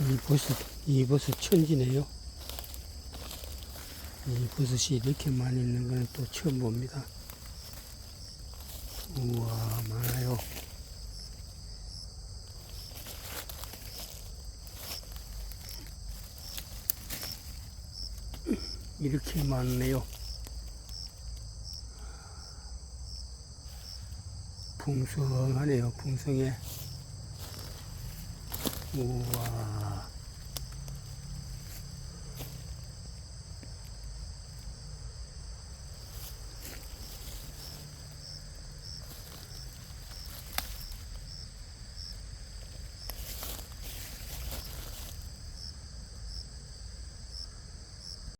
이 버섯, 이 버섯 천지네요. 이 버섯이 이렇게 많이 있는 거는 또 처음 봅니다. 우와, 많아요. 이렇게 많네요. 풍성하네요, 풍성해. 우와.